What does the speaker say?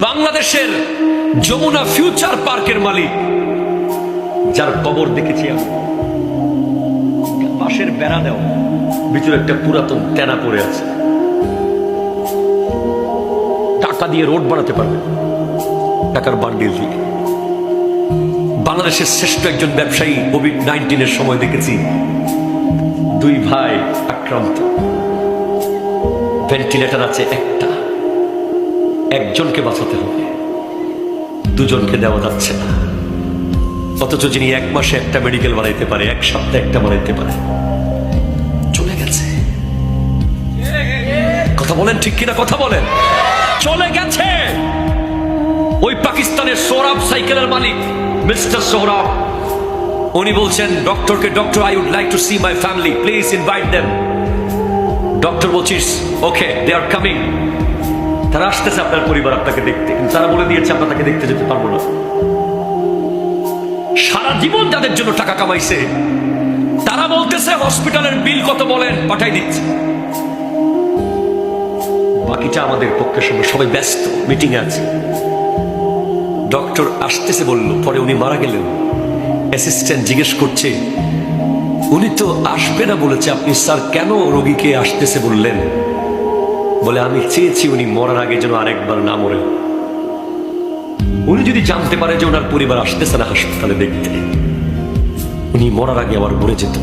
বাংলাদেশের যমুনা ফিউচার পার্কের মালিক, যার কবর দেখেছি পাশের বেড়া দেও ভিতরে একটা পুরাতন তেনা পড়ে আছে। টাকা দিয়ে রোড বানাতে পারবে। টাকার বান্ডিল দিয়ে। বাংলাদেশের শ্রেষ্ঠ একজন ব্যবসায়ী কোভিড নাইন্টিনের সময় দেখেছি। দুই ভাই আক্রান্ত। ভেন্টিলেটর আছে একটা। একজনকে বাঁচাতে হবে। দুজনকে দেওয়া যাচ্ছে না। অথচ যিনি এক মাসে একটা মেডিকেল বানাইতে পারে, এক সপ্তাহে একটা বানাইতে পারে। চলে গেছে। কথা বলেন ঠিক কিনা? কথা বলেন। চলে গেছে। ওই পাকিস্তানের সৌরভ সাইকেলের মালিক, মিস্টার সৌরভ উনি বলছেন, ডক্টরকে doctor, I would like to see my family, please invite them. Doctor বলছিস, ওকে, দে আর কামিং। তারা আসতেছে আপনার পরিবার আপনাকে দেখতে, কিন্তু তারা বলে দিয়েছে, আমরা তাকে দেখতে যেতে পারব না। সারা জীবন যাদের জন্য টাকা কামাইছে, তারা বলতেছে, হসপিটালের বিল কত বলেন, পাঠাই দিচ্ছে। বাকিটা আমাদের পক্ষে সময় সবাই ব্যস্ত মিটিং আছে। ডক্টর আসতেছে বলল, পরে উনি মারা গেলেন। অ্যাসিস্ট্যান্ট জিজ্ঞেস করছে, উনি তো আসবে না বলেছে, আপনি স্যার কেন রোগীকে আসতেছে বললেন? বলে, আমি চেয়েছি উনি মরার আগে যেন আরেকবার না মরে। উনি যদি জানতে পারে যে ওনার পরিবার আসতেছে না হাসপাতালে দেখতে, উনি মরার আগে আবার মরে যেত।